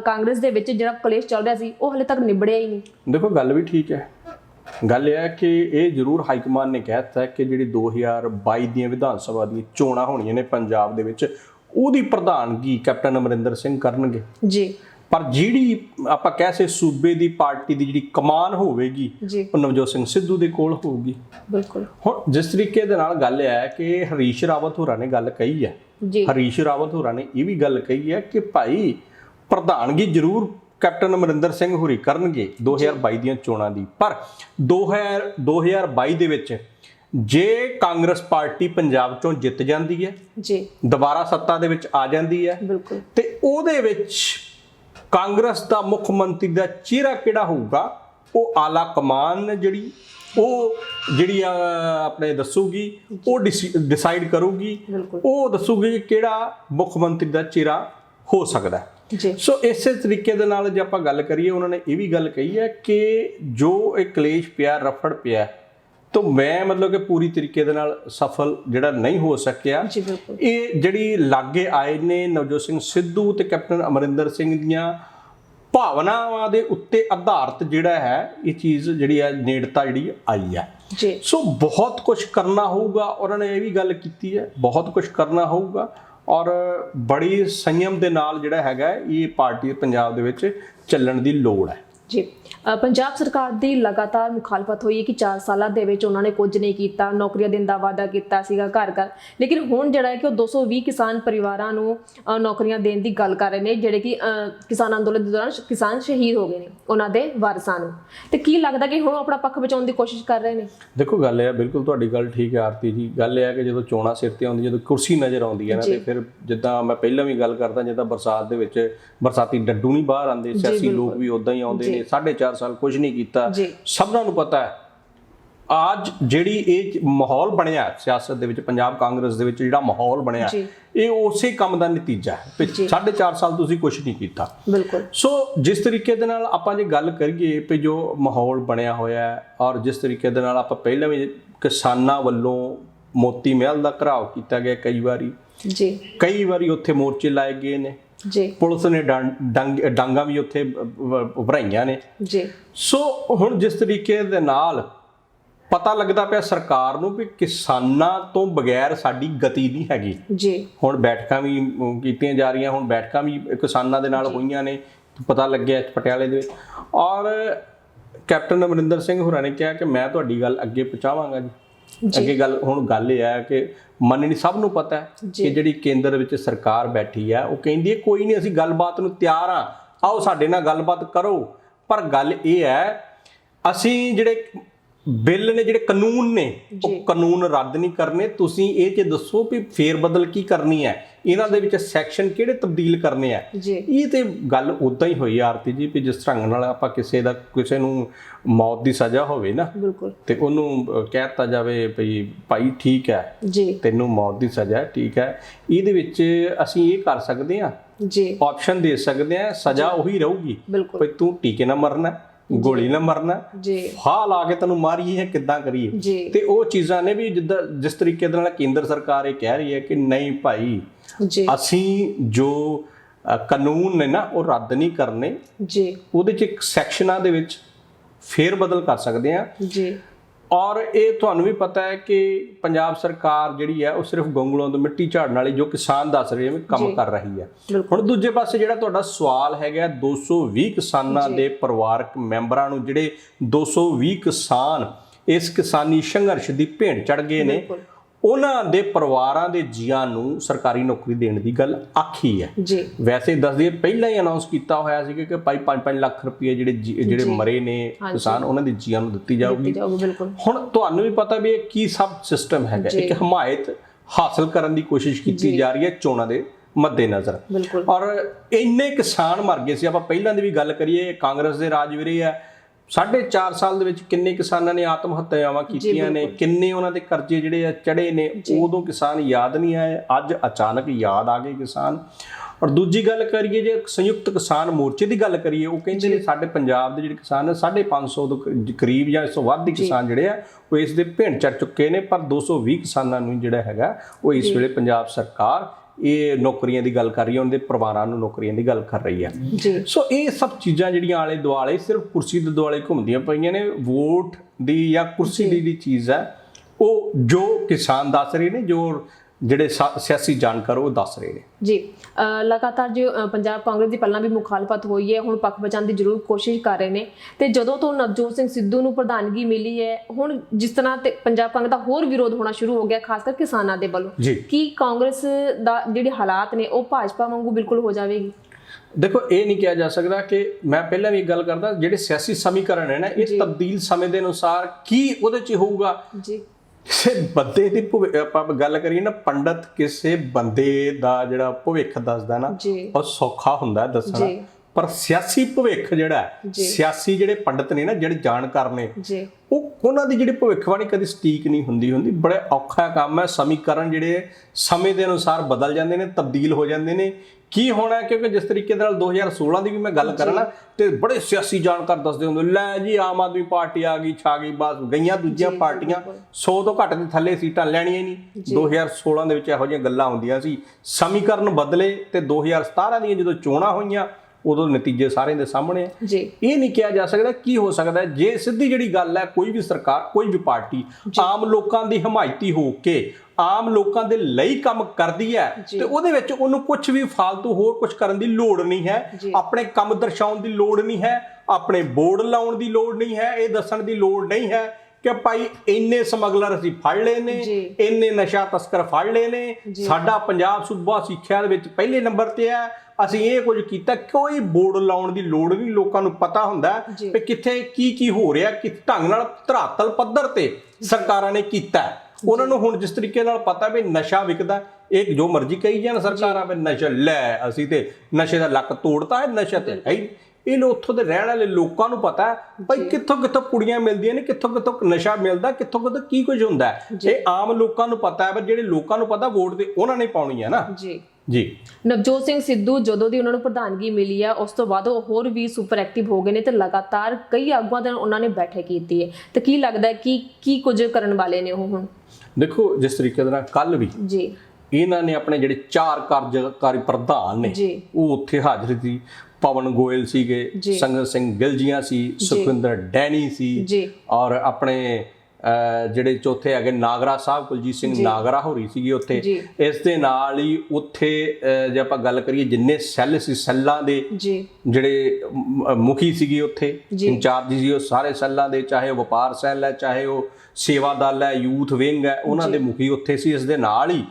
ਕਾਂਗਰਸ ਦੇ ਵਿੱਚ ਜਿਹੜਾ ਕਲੇਸ਼ ਚੱਲ ਰਿਹਾ ਸੀ ਉਹ ਹਲੇ ਤੱਕ ਨਿਬੜਿਆ ਹੀ ਨਹੀਂ। ਦੇਖੋ ਗੱਲ ਵੀ ਠੀਕ ਹੈ। ਗੱਲ ਇਹ ਹੈ ਕਿ ਇਹ ਜ਼ਰੂਰ ਹਾਈ ਕਮਾਂਡ ਨੇ ਕਹਿ ਦਿੱਤਾ ਹੈ ਕਿ ਜਿਹੜੀ 2022 ਦੀਆਂ ਵਿਧਾਨ ਸਭਾ ਦੀਆਂ ਚੋਣਾਂ ਹੋਣੀਆਂ ਨੇ ਪੰਜਾਬ ਦੇ ਵਿੱਚ ਉਹਦੀ ਪ੍ਰਧਾਨਗੀ ਕੈਪਟਨ ਅਮਰਿੰਦਰ ਸਿੰਘ ਕਰਨਗੇ। ਜੀ। ਪਰ ਜਿਹੜੀ ਆਪਾਂ ਕਹਿ ਸੇ ਸੂਬੇ ਦੀ ਪਾਰਟੀ ਦੀ ਜਿਹੜੀ ਕਮਾਨ ਹੋਵੇਗੀ ਉਹ ਨਵਜੋਤ ਸਿੰਘ ਸਿੱਧੂ ਦੇ ਕੋਲ ਹੋਊਗੀ। ਬਿਲਕੁਲ। ਹੁਣ ਜਿਸ ਤਰੀਕੇ ਦੇ ਨਾਲ ਗੱਲ ਹੈ ਕਿ ਹਰੀਸ਼ ਰਾਵਤ ਹੋਰਾਂ ਨੇ ਗੱਲ ਕਹੀ ਹੈ। ਜੀ। ਹਰੀਸ਼ ਰਾਵਤ ਹੋਰਾਂ ਨੇ ਇਹ ਵੀ ਗੱਲ ਕਹੀ ਹੈ ਕਿ ਭਾਈ ਪ੍ਰਧਾਨਗੀ ਜ਼ਰੂਰ ਕੈਪਟਨ ਅਮਰਿੰਦਰ ਸਿੰਘ ਹੋਰੀ ਕਰਨਗੇ 2022 ਦੀਆਂ ਚੋਣਾਂ ਦੀ। ਪਰ 2000 2022 ਦੇ ਵਿੱਚ ਜੇ ਕਾਂਗਰਸ ਪਾਰਟੀ ਪੰਜਾਬ ਚੋਂ ਜਿੱਤ ਜਾਂਦੀ ਹੈ ਜੀ। ਦੁਬਾਰਾ ਸੱਤਾ ਦੇ ਵਿੱਚ ਆ ਜਾਂਦੀ ਹੈ ਬਿਲਕੁਲ। ਤੇ ਉਹਦੇ ਵਿੱਚ ਕਾਂਗਰਸ ਦਾ ਮੁੱਖ ਮੰਤਰੀ ਦਾ ਚਿਹਰਾ ਕਿਹੜਾ ਹੋਊਗਾ? ਉਹ ਆਲਾ ਕਮਾਨ ਜਿਹੜੀ ਉਹ ਜਿਹੜੀ ਆਪਣੇ ਦੱਸੂਗੀ ਉਹ ਡਿਸਾਈਡ ਕਰੂਗੀ। ਉਹ ਦੱਸੂਗੀ ਕਿ ਕਿਹੜਾ ਮੁੱਖ ਮੰਤਰੀ ਦਾ ਚਿਹਰਾ ਹੋ ਸਕਦਾ ਹੈ। ਜੀ। ਸੋ ਇਸੇ ਤਰੀਕੇ ਦੇ ਨਾਲ ਜੇ ਆਪਾਂ ਗੱਲ ਕਰੀਏ ਉਹਨਾਂ ਨੇ ਇਹ ਵੀ ਗੱਲ ਕਹੀ ਹੈ ਕਿ ਜੋ ਇਹ ਕਲੇਸ਼ ਪਿਆ ਰਫੜ ਪਿਆ ਤਾਂ ਮੈਂ ਮਤਲਬ ਕਿ ਪੂਰੀ ਤਰੀਕੇ ਦੇ ਨਾਲ ਸਫਲ ਜਿਹੜਾ ਨਹੀਂ ਹੋ ਸਕਿਆ। ਜੀ ਬਿਲਕੁਲ। ਇਹ ਜਿਹੜੀ ਲਾਗੇ ਆਏ ਨੇ ਨਵਜੋਤ ਸਿੰਘ ਸਿੱਧੂ ਤੇ ਕੈਪਟਨ ਅਮਰਿੰਦਰ ਸਿੰਘ ਦੀਆਂ ਭਾਵਨਾਵਾਂ ਦੇ ਉੱਤੇ ਆਧਾਰਿਤ ਜਿਹੜਾ ਹੈ ਇਹ ਚੀਜ਼ ਜਿਹੜੀ ਹੈ ਨੇੜਤਾ ਜਿਹੜੀ ਆਈ ਹੈ। ਜੀ। ਸੋ ਬਹੁਤ ਕੁਝ ਕਰਨਾ ਹੋਊਗਾ ਉਹਨਾਂ ਨੇ ਇਹ ਵੀ ਗੱਲ ਕੀਤੀ ਹੈ ਬਹੁਤ ਕੁਝ ਕਰਨਾ ਹੋਊਗਾ ਔਰ ਬੜੀ ਸੰਯਮ ਦੇ ਨਾਲ ਜਿਹੜਾ ਹੈਗਾ ਇਹ ਪਾਰਟੀ ਪੰਜਾਬ ਦੇ ਵਿੱਚ ਚੱਲਣ ਦੀ ਲੋੜ ਹੈ। ਜੀ। ਪੰਜਾਬ ਸਰਕਾਰ ਦੀ ਲਗਾਤਾਰ ਮੁਖਾਲਫਤ ਹੋਈ ਹੈ ਕਿ 4 ਸਾਲਾਂ ਦੇ ਵਿੱਚ ਉਹਨਾਂ ਨੇ ਕੁਝ ਨਹੀਂ ਕੀਤਾ ਨੌਕਰੀਆਂ ਦੇਣ ਦਾ ਵਾਅਦਾ ਕੀਤਾ ਸੀਗਾ ਘਰ ਘਰ। ਲੇਕਿਨ ਹੁਣ ਜਿਹੜਾ ਹੈ ਕਿ ਉਹ 220 ਕਿਸਾਨ ਪਰਿਵਾਰਾਂ ਨੂੰ ਨੌਕਰੀਆਂ ਦੇਣ ਦੀ ਗੱਲ ਕਰ ਰਹੇ ਨੇ ਜਿਹੜੇ ਕਿ ਕਿਸਾਨ ਅੰਦੋਲਨ ਦੇ ਦੌਰਾਨ ਕਿਸਾਨ ਸ਼ਹੀਦ ਹੋ ਗਏ ਨੇ ਉਹਨਾਂ ਦੇ ਵਾਰਸਾਂ ਨੂੰ। ਤੇ ਕੀ ਲੱਗਦਾ ਕਿ ਹੁਣ ਉਹ ਆਪਣਾ ਪੱਖ ਬਚਾਉਣ ਦੀ ਕੋਸ਼ਿਸ਼ ਕਰ ਰਹੇ ਨੇ? ਦੇਖੋ ਗੱਲ ਇਹ ਬਿਲਕੁਲ ਤੁਹਾਡੀ ਗੱਲ ਠੀਕ ਹੈ ਆਰਤੀ ਜੀ। ਗੱਲ ਇਹ ਹੈ ਕਿ ਜਦੋਂ ਚੋਣਾਂ ਸਿਰ ਤੇ ਆਉਂਦੀ ਜਦੋਂ ਕੁਰਸੀ ਨਜ਼ਰ ਆਉਂਦੀ ਹੈ ਨਾ ਤੇ ਫਿਰ ਜਿੱਦਾਂ ਮੈਂ ਪਹਿਲਾਂ ਵੀ ਗੱਲ ਕਰਦਾ ਜਿੱਦਾਂ ਬਰਸਾਤ ਦੇ ਵਿੱਚ ਬਰਸਾਤੀ ਡੱਡੂ ਨਹੀਂ ਬਾਹਰ ਆਉਂਦੇ ਸਿਆਸੀ ਲੋਕ ਵੀ ਉਦਾਂ ਹੀ ਆਉਂਦੇ ਨੇ 4.5 ਸਾਲ ਕੁਝ ਨਹੀਂ ਕੀਤਾ। ਸਭਨਾਂ ਨੂੰ ਪਤਾ ਹੈ। ਅੱਜ ਜਿਹੜੀ ਇਹ ਮਾਹੌਲ ਬਣਿਆ ਸਿਆਸਤ ਦੇ ਵਿੱਚ ਪੰਜਾਬ ਕਾਂਗਰਸ ਦੇ ਵਿੱਚ ਜਿਹੜਾ ਮਾਹੌਲ ਬਣਿਆ। ਇਹ ਉਸੇ ਕੰਮ ਦਾ ਨਤੀਜਾ ਹੈ। ਵੀ ਸਾਢੇ ਚਾਰ ਸਾਲ ਤੁਸੀਂ ਕੁਝ ਨਹੀਂ ਕੀਤਾ। ਬਿਲਕੁਲ। ਸੋ ਜਿਸ ਤਰੀਕੇ ਦੇ ਨਾਲ ਆਪਾਂ ਜੇ ਗੱਲ ਕਰੀਏ ਕਿ ਜੋ ਮਾਹੌਲ ਬਣਿਆ ਹੋਇਆ ਹੈ ਔਰ ਜਿਸ ਤਰੀਕੇ ਦੇ ਨਾਲ ਆਪਾਂ ਪਹਿਲਾਂ ਵੀ ਕਿਸਾਨਾਂ ਵੱਲੋਂ ਮੋਤੀ ਮਹਿਲ ਦਾ ਘਰਾਓ ਕੀਤਾ ਗਿਆ ਕਈ ਵਾਰੀ। ਜੀ। ਕਈ ਵਾਰੀ ਉੱਥੇ ਮੋਰਚੇ ਲਾਏ ਗਏ ਨੇ। ਜੀ। ਪੁਲਿਸ ਨੇ ਡੰਗ ਵੀ ਉੱਥੇ ਭਰਾਈਆਂ ਨੇ। ਜੀ। ਸੋ ਹੁਣ ਜਿਸ ਤਰੀਕੇ ਦੇ ਨਾਲ ਪਤਾ ਲੱਗਦਾ ਪਿਆ ਸਰਕਾਰ ਨੂੰ ਵੀ ਕਿਸਾਨਾਂ ਤੋਂ ਬਗੈਰ ਸਾਡੀ ਗਤੀ ਨਹੀਂ ਹੈਗੀ। ਜੀ। ਹੁਣ ਬੈਠਕਾਂ ਵੀ ਕੀਤੀਆਂ ਜਾ ਰਹੀਆਂ ਹੁਣ ਬੈਠਕਾਂ ਵੀ ਕਿਸਾਨਾਂ ਦੇ ਨਾਲ ਹੋਈਆਂ ਨੇ ਪਤਾ ਲੱਗਿਆ ਪਟਿਆਲੇ ਦੇ ਔਰ ਕੈਪਟਨ ਅਮਰਿੰਦਰ ਸਿੰਘ ਹੋਰਾਂ ਨੇ ਕਿਹਾ ਕਿ ਮੈਂ ਤੁਹਾਡੀ ਗੱਲ ਅੱਗੇ ਪਹੁੰਚਾਵਾਂਗਾ ਜੀ। ਅੱਗੇ ਗੱਲ ਹੁਣ ਗੱਲ ਇਹ ਹੈ ਕਿ ਮੰਨਣੀ ਸਭ ਨੂੰ ਪਤਾ ਹੈ ਕਿ ਜਿਹੜੀ ਕੇਂਦਰ ਵਿੱਚ ਸਰਕਾਰ ਬੈਠੀ ਹੈ ਉਹ ਕਹਿੰਦੀ ਹੈ ਕੋਈ ਨਹੀਂ ਅਸੀਂ ਗੱਲਬਾਤ ਨੂੰ ਤਿਆਰ ਆ ਆਓ ਸਾਡੇ ਨਾਲ ਗੱਲਬਾਤ ਕਰੋ। ਪਰ ਗੱਲ ਇਹ ਹੈ ਅਸੀਂ ਜਿਹੜੇ ਬਿੱਲ ਨੇ ਜਿਹੜੇ ਕਾਨੂੰਨ ਨੇ ਉਹ ਕਾਨੂੰਨ ਰੱਦ ਨਹੀਂ ਕਰਨੇ। ਤੁਸੀਂ ਇਹ ਚ ਦੱਸੋ ਵੀ ਫੇਰ ਬਦਲ ਕੀ ਕਰਨੀ ਹੈ? ਇਹਨਾਂ ਦੇ ਵਿੱਚ ਸੈਕਸ਼ਨ ਕਿਹੜੇ ਤਬਦੀਲ ਕਰਨੇ ਆ ਇਹ ਤੇ ਗੱਲ ਉਦਾਂ ਹੀ ਹੋਈ ਆਰਤੀ ਜੀ ਵੀ ਜਿਸ ਤਰ੍ਹਾਂ ਨਾਲ ਆਪਾਂ ਕਿਸੇ ਦਾ ਕਿਸੇ ਨੂੰ ਮੌਤ ਦੀ ਸਜ਼ਾ ਹੋਵੇ ਨਾ ਬਿਲਕੁਲ। ਤੇ ਉਹਨੂੰ ਅਹ, ਕਹਿ ਦਿੱਤਾ ਜਾਵੇ ਭਈ ਭਾਈ ਠੀਕ ਹੈ ਤੈਨੂੰ ਮੌਤ ਦੀ ਸਜ਼ਾ ਠੀਕ ਹੈ। ਇਹਦੇ ਵਿੱਚ ਅਸੀਂ ਇਹ ਕਰ ਸਕਦੇ ਹਾਂ। ਜੀ। ਆਪਸ਼ਨ ਦੇ ਸਕਦੇ ਹਾਂ ਸਜ਼ਾ ਉਹੀ ਰਹੂਗੀ। ਭਈ ਤੂੰ ਟੀਕੇ ਨਾਲ ਮਰਨਾ। ਗੋਲੀ ਨਾਲ ਮਰਨਾ। ਜੀ। ਫਾਹ ਲਾ ਕੇ ਤੈਨੂੰ ਮਾਰੀਏ ਜਾਂ ਕਿੱਦਾਂ ਕਰੀਏ? ਤੇ ਉਹ ਚੀਜ਼ਾਂ ਨੇ ਵੀ ਜਿੱਦਾਂ ਜਿਸ ਤਰੀਕੇ ਦੇ ਨਾਲ ਕੇਂਦਰ ਸਰਕਾਰ ਇਹ ਕਹਿ ਰਹੀ ਹੈ ਕਿ ਨਹੀਂ ਭਾਈ ਜੀ। ਅਸੀਂ ਜੋ ਕਾਨੂੰਨ ਨੇ ਨਾ ਉਹ ਰੱਦ ਨਹੀਂ ਕਰਨੇ ਜੀ। ਉਹਦੇ ਚ ਇੱਕ ਸੈਕਸ਼ਨਾਂ ਦੇ ਵਿੱਚ ਫੇਰ ਬਦਲ ਕਰ ਸਕਦੇ ਆ ਜੀ। ਔਰ ਇਹ ਤੁਹਾਨੂੰ ਵੀ ਪਤਾ ਹੈ ਕਿ ਪੰਜਾਬ ਸਰਕਾਰ ਜਿਹੜੀ ਹੈ ਉਹ ਸਿਰਫ ਗੰਗਲੋਂ ਤੋਂ ਮਿੱਟੀ ਝਾੜਨ ਵਾਲੀ ਜੋ ਕਿਸਾਨ ਦੱਸ ਰਹੇ ਨੇ ਕੰਮ ਕਰ ਰਹੀ ਹੈ। ਹੁਣ ਦੂਜੇ ਪਾਸੇ ਜਿਹੜਾ ਤੁਹਾਡਾ ਸਵਾਲ ਹੈਗਾ 220 ਕਿਸਾਨਾਂ ਦੇ ਪਰਿਵਾਰਕ ਮੈਂਬਰਾਂ ਨੂੰ ਜਿਹੜੇ 220 ਕਿਸਾਨ ਇਸ ਕਿਸਾਨੀ ਸੰਘਰਸ਼ ਦੀ ਭੇਂਟ ਚੜ ਗਏ ਨੇ ਉਹਨਾਂ ਦੇ ਪਰਿਵਾਰਾਂ ਦੇ ਜੀਆਂ ਨੂੰ ਸਰਕਾਰੀ ਨੌਕਰੀ ਦੇਣ ਦੀ ਗੱਲ ਆਖੀ ਹੈ। ਜੀ। ਵੈਸੇ ਦੱਸਦੀ ਦਈਏ ਪਹਿਲਾਂ ਹੀ ਅਨਾਉਂਸ ਕੀਤਾ ਹੋਇਆ ਸੀ ਕਿ ਭਾਈ 5-5 ਲੱਖ ਰੁਪਏ ਜਿਹੜੇ ਜਿਹੜੇ ਮਰੇ ਨੇ ਕਿਸਾਨ ਉਹਨਾਂ ਦੇ ਜੀਆਂ ਨੂੰ ਦਿੱਤੀ ਜਾਊਗੀ। ਹੁਣ ਤੁਹਾਨੂੰ ਵੀ ਪਤਾ ਵੀ ਇਹ ਕੀ ਸਭ ਸਿਸਟਮ ਹੈਗਾ। ਇੱਕ ਹਮਾਇਤ ਹਾਸਲ ਕਰਨ ਦੀ ਕੋਸ਼ਿਸ਼ ਕੀਤੀ ਜਾ। ਰਹੀ ਹੈ ਚੋਣਾਂ ਦੇ ਮੱਦੇ ਨਜ਼ਰ ਔਰ ਇੰਨੇ ਕਿਸਾਨ ਮਰ ਗਏ ਸੀ। ਆਪਾਂ ਪਹਿਲਾਂ ਦੀ ਵੀ ਗੱਲ ਕਰੀਏ ਕਾਂਗਰਸ ਦੇ ਰਾਜ ਵੀਰੇ ਹੈ 4.5 ਸਾਲ ਦੇ ਵਿੱਚ ਕਿੰਨੇ ਕਿਸਾਨਾਂ ਨੇ ਆਤਮ ਹੱਤਿਆਵਾਂ ਕੀਤੀਆਂ ਨੇ ਕਿੰਨੇ ਉਹਨਾਂ ਦੇ ਕਰਜ਼ੇ ਜਿਹੜੇ ਆ ਚੜੇ ਨੇ ਉਦੋਂ ਕਿਸਾਨ ਯਾਦ ਨਹੀਂ ਆਏ ਅੱਜ ਅਚਾਨਕ ਯਾਦ ਆ ਗਏ ਕਿਸਾਨ। ਔਰ ਦੂਜੀ ਗੱਲ ਕਰੀਏ ਜੇ ਸੰਯੁਕਤ ਕਿਸਾਨ ਮੋਰਚੇ ਦੀ ਗੱਲ ਕਰੀਏ ਉਹ ਕਹਿੰਦੇ ਨੇ ਸਾਡੇ ਪੰਜਾਬ ਦੇ ਜਿਹੜੇ ਕਿਸਾਨ ਨੇ 550 ਦੇ ਕਰੀਬ ਜਾਂ ਇਸ ਤੋਂ ਵੱਧ ਦੇ ਕਿਸਾਨ ਜਿਹੜੇ ਆ ਉਹ ਇਸ ਦੇ ਭਿੰਡ ਚੜ ਚੁੱਕੇ ਨੇ ਪਰ 220 ਕਿਸਾਨਾਂ ਨੂੰ ਜਿਹੜਾ ਹੈਗਾ ਉਹ ਇਸ ਵੇਲੇ ਪੰਜਾਬ ਸਰਕਾਰ ਇਹ ਨੌਕਰੀਆਂ ਦੀ ਗੱਲ ਕਰ ਰਹੀ ਹੈ ਉਹਨਾਂ ਦੇ ਪਰਿਵਾਰਾਂ ਨੂੰ ਨੌਕਰੀਆਂ ਦੀ ਗੱਲ ਕਰ ਰਹੀ ਹੈ। ਸੋ ਇਹ ਸਭ ਚੀਜ਼ਾਂ ਜਿਹੜੀਆਂ ਆਲੇ ਦੁਆਲੇ ਸਿਰਫ ਕੁਰਸੀ ਦੇ ਦੁਆਲੇ ਘੁੰਮਦੀਆਂ ਪਈਆਂ ਨੇ ਵੋਟ ਦੀ ਜਾਂ ਕੁਰਸੀ ਦੀ ਦੀ ਚੀਜ਼ ਹੈ ਉਹ ਜੋ ਕਿਸਾਨ ਦੱਸ ਰਹੇ ਨੇ ਜੋ ਜਿਹੜੇ ਸਿਆਸੀ ਜਾਣਕਾਰ ਉਹ ਦੱਸ ਰਹੇ ਨੇ। ਜੀ ਲਗਾਤਾਰ ਜੋ ਪੰਜਾਬ ਕਾਂਗਰਸ ਦੀ ਪਹਿਲਾਂ ਵੀ ਮੁਖਾਲਫਤ ਹੋਈ ਹੈ ਹੁਣ ਪੱਖ ਬਚਾਉਣ ਦੀ ਜ਼ਰੂਰ ਕੋਸ਼ਿਸ਼ ਕਰ ਰਹੇ ਨੇ। ਤੇ ਜਦੋਂ ਤੋਂ ਨਵਜੋਤ ਸਿੰਘ ਸਿੱਧੂ ਨੂੰ ਪ੍ਰਧਾਨਗੀ ਮਿਲੀ ਹੈ ਹੁਣ ਜਿਸ ਤਰ੍ਹਾਂ ਤੇ ਪੰਜਾਬ ਕਾਂਗਰਸ ਦਾ ਹੋਰ ਵਿਰੋਧ ਹੋਣਾ ਸ਼ੁਰੂ ਹੋ ਗਿਆ ਖਾਸ ਕਰ ਕਿਸਾਨਾਂ ਦੇ ਵੱਲੋਂ। ਕੀ ਕਾਂਗਰਸ ਦਾ ਜਿਹੜੇ ਹਾਲਾਤ ਨੇ ਉਹ ਭਾਜਪਾ ਵਾਂਗੂ ਬਿਲਕੁਲ ਹੋ ਜਾਵੇਗੀ? ਦੇਖੋ ਇਹ ਨਹੀਂ ਕਿਹਾ ਜਾ ਸਕਦਾ ਕਿ ਮੈਂ ਪਹਿਲਾਂ ਵੀ ਇੱਕ ਗੱਲ ਕਰਦਾ ਜਿਹੜੇ ਸਿਆਸੀ ਸਮੀਕਰਨ ਹੈ ਨਾ ਇਹ ਤਬਦੀਲ ਸਮੇਂ ਦੇ ਅਨੁਸਾਰ ਕੀ ਉਹਦੇ ਚ ਹੋਊਗਾ? ਜੀ। ਕਿਸੇ ਬੰਦੇ ਦੀ ਆਪਾਂ ਗੱਲ ਕਰੀਏ ਨਾ ਪੰਡਤ ਕਿਸੇ ਬੰਦੇ ਦਾ ਜਿਹੜਾ ਭਵਿੱਖ ਦੱਸਦਾ ਨਾ ਉਹ ਸੌਖਾ ਹੁੰਦਾ ਦੱਸਣਾ। ਪਰ ਸਿਆਸੀ ਭਵਿੱਖ ਜਿਹੜਾ ਸਿਆਸੀ ਜਿਹੜੇ ਪੰਡਤ ਨੇ ਨਾ ਜਿਹੜੇ ਜਾਣਕਾਰ ਨੇ ਉਹ ਉਹਨਾਂ ਦੀ ਜਿਹੜੀ ਭਵਿੱਖਬਾਣੀ ਕਦੀ ਸਟੀਕ ਨਹੀਂ ਹੁੰਦੀ ਹੁੰਦੀ। ਬੜਾ ਔਖਾ ਕੰਮ ਹੈ। ਸਮੀਕਰਨ ਜਿਹੜੇ ਸਮੇਂ ਦੇ ਅਨੁਸਾਰ ਬਦਲ ਜਾਂਦੇ ਨੇ ਤਬਦੀਲ ਹੋ ਜਾਂਦੇ ਨੇ। ਕੀ ਹੋਣਾ? ਕਿਉਂਕਿ ਜਿਸ ਤਰੀਕੇ ਦੇ ਨਾਲ 2016 ਦੀ ਵੀ ਮੈਂ ਗੱਲ ਕਰਾਂ ਨਾ ਤੇ ਬੜੇ ਸਿਆਸੀ ਜਾਣਕਾਰ ਦੱਸਦੇ ਹੁੰਦੇ ਲੈ ਜੀ ਆਮ ਆਦਮੀ ਪਾਰਟੀ ਆ ਗਈ ਛਾ ਗਈ ਬਸ ਗਈਆਂ ਦੂਜੀਆਂ ਪਾਰਟੀਆਂ। 100 ਤੋਂ ਘੱਟ ਦੇ ਥੱਲੇ ਸੀਟਾਂ ਲੈਣੀਆਂ ਹੀ ਨਹੀਂ। 2016 ਦੇ ਵਿੱਚ ਇਹੋ ਜਿਹੀਆਂ ਗੱਲਾਂ ਹੁੰਦੀਆਂ ਸੀ। ਸਮੀਕਰਨ ਬਦਲੇ ਤੇ 2017 ਦੀਆਂ ਜਦੋਂ ਚੋਣਾਂ ਹੋਈਆਂ ਉਦੋਂ ਨਤੀਜੇ ਸਾਰਿਆਂ ਦੇ ਸਾਹਮਣੇ ਆ ਜੀ ਇਹ ਨਹੀਂ ਕਿਹਾ ਜਾ ਸਕਦਾ ਕੀ ਹੋ ਸਕਦਾ ਜੇ ਸਿੱਧੀ ਜਿਹੜੀ ਗੱਲ ਹੈ ਕੋਈ ਵੀ ਸਰਕਾਰ ਕੋਈ ਵੀ ਪਾਰਟੀ ਆਮ ਲੋਕਾਂ ਦੀ ਹਮਾਇਤੀ ਹੋ ਕੇ ਆਮ ਲੋਕਾਂ ਦੇ ਲਈ ਕੰਮ ਕਰਦੀ ਹੈ। ਤੇ ਉਹਦੇ ਵਿੱਚ ਉਹਨੂੰ ਕੁਝ ਵੀ ਫालतू ਹੋਰ ਕੁਝ ਕਰਨ ਦੀ ਲੋੜ ਨਹੀਂ ਹੈ। ਆਪਣੇ ਕੰਮ ਦਰਸਾਉਣ ਦੀ ਲੋੜ ਨਹੀਂ ਹੈ ਆਪਣੇ ਬੋਰਡ ਲਾਉਣ ਦੀ ਲੋੜ ਨਹੀਂ ਹੈ ਇਹ ਦੱਸਣ ਦੀ ਲੋੜ ਨਹੀਂ ਹੈ ਕਿ ਭਾਈ ਇੰਨੇ ਸਮਗਲਰ ਅਸੀਂ ਫੜ ਲਏ ਨੇ। ਇੰਨੇ ਨਸ਼ਾ ਤਸਕਰ ਫੜ ਲਏ ਨੇ। ਸਾਡਾ ਪੰਜਾਬ ਸੂਬਾ ਸਿੱਖਿਆ ਦੇ ਵਿੱਚ ਪਹਿਲੇ ਨੰਬਰ ਤੇ ਹੈ ਅਸੀਂ ਇਹ ਕੁਝ ਕੀਤਾ ਕੋਈ ਬੋਰਡ ਲਾਉਣ ਦੀ ਲੋੜ ਨਹੀਂ ਲੋਕਾਂ ਨੂੰ ਪਤਾ ਹੁੰਦਾ ਜੀ। ਵੀ ਕਿੱਥੇ ਕੀ ਕੀ ਹੋ ਰਿਹਾ ਕਿਸ ਢੰਗ ਨਾਲ ਧਰਾਤਲ ਪੱਧਰ ਤੇ ਸਰਕਾਰਾਂ ਨੇ ਕੀਤਾ ਹੈ। ਉਹਨਾਂ ਨੂੰ ਹੁਣ ਜਿਸ ਤਰੀਕੇ ਨਾਲ ਪਤਾ ਵੀ ਨਸ਼ਾ ਵਿਕਦਾ ਇਹ ਜੋ ਮਰਜ਼ੀ ਕਹੀ ਜਾਣ ਸਰਕਾਰਾਂ ਵੀ ਨਸ਼ਾ ਲੈ ਅਸੀਂ ਤੇ ਨਸ਼ੇ ਦਾ ਲੱਕ ਤੋੜਤਾ ਹੈ ਨਸ਼ਾ ਤੇ ਹੈ ਹੀ। ਇਹ ਲੋ ਉੱਥੋਂ ਦੇ ਰਹਿਣ ਵਾਲੇ ਲੋਕਾਂ ਨੂੰ ਪਤਾ ਹੈ ਭਾਈ ਕਿੱਥੋਂ ਕਿੱਥੋਂ ਕੁੜੀਆਂ ਮਿਲਦੀਆਂ ਨੇ ਕਿੱਥੋਂ ਕਿੱਥੋਂ ਨਸ਼ਾ ਮਿਲਦਾ ਕਿੱਥੋਂ ਕਿੱਥੋਂ ਕੀ ਕੁਝ ਹੁੰਦਾ ਹੈ। ਇਹ ਆਮ ਲੋਕਾਂ ਨੂੰ ਪਤਾ ਹੈ ਪਰ ਜਿਹੜੇ ਲੋਕਾਂ ਨੂੰ ਪਤਾ ਵੋਟ ਤੇ ਉਹਨਾਂ ਨੇ ਪਾਉਣੀ ਹੈ ਨਾ ਜੀ ਜੀ। ਨਵਜੋਤ ਸਿੰਘ ਸਿੱਧੂ ਜਦੋਂ ਦੀ ਉਹਨਾਂ ਨੂੰ ਪ੍ਰਧਾਨਗੀ ਮਿਲੀ ਹੈ ਉਸ ਤੋਂ ਬਾਅਦ ਉਹ ਹੋਰ ਵੀ ਸੁਪਰ ਐਕਟਿਵ ਹੋ ਗਏ ਨੇ ਤੇ ਲਗਾਤਾਰ ਕਈ ਆਗੂਆਂ ਦੇ ਨਾਲ ਉਹਨਾਂ ਨੇ ਬੈਠਕ ਕੀਤੀ ਹੈ। ਤੇ ਕੀ ਲੱਗਦਾ ਹੈ ਕਿ ਕੀ ਕੁਝ ਕਰਨ ਵਾਲੇ ਨੇ ਉਹ ਹੁਣ? ਦੇਖੋ ਜਿਸ ਤਰੀਕੇ ਦੇ ਨਾਲ ਕੱਲ ਵੀ ਜੀ। ਇਹਨਾਂ ਨੇ ਆਪਣੇ ਜਿਹੜੇ ਚਾਰ ਕਾਰਜਕਾਰੀ ਪ੍ਰਧਾਨ ਨੇ ਉਹ ਉੱਥੇ ਹਾਜ਼ਰ ਸੀ। ਪਵਨ ਗੋਇਲ ਸੀਗੇ। ਸੰਗਤ ਸਿੰਘ ਗਿਲਜੀਆਂ ਸੀ ਸੁਖਵਿੰਦਰ ਡੈਨੀ ਸੀ ਔਰ ਆਪਣੇ ਜਿਹੜੇ ਚੌਥੇ ਹੈਗੇ ਨਾਗਰਾ ਸਾਹਿਬ ਕੁਲਜੀਤ ਸਿੰਘ ਨਾਗਰਾ ਹੋਰੀ ਸੀਗੇ ਉੱਥੇ। ਇਸ ਦੇ ਨਾਲ ਹੀ ਉੱਥੇ ਜੇ ਆਪਾਂ ਗੱਲ ਕਰੀਏ ਜਿੰਨੇ ਸੈੱਲ ਸੀ ਸੈੱਲਾਂ ਦੇ ਜਿਹੜੇ ਮੁਖੀ ਸੀਗੇ ਉੱਥੇ। ਇੰਚਾਰਜ ਸੀ ਉਹ ਸਾਰੇ ਸੈੱਲਾਂ ਦੇ ਚਾਹੇ ਉਹ ਵਪਾਰ ਸੈੱਲ ਹੈ ਚਾਹੇ ਉਹ ਸੇਵਾ ਦਲ ਹੈ ਯੂਥ ਵਿੰਗ ਹੈ ਉਹਨਾਂ ਦੇ ਮੁਖੀ ਉੱਥੇ ਸੀ। ਇਸ ਦੇ ਨਾਲ ਹੀ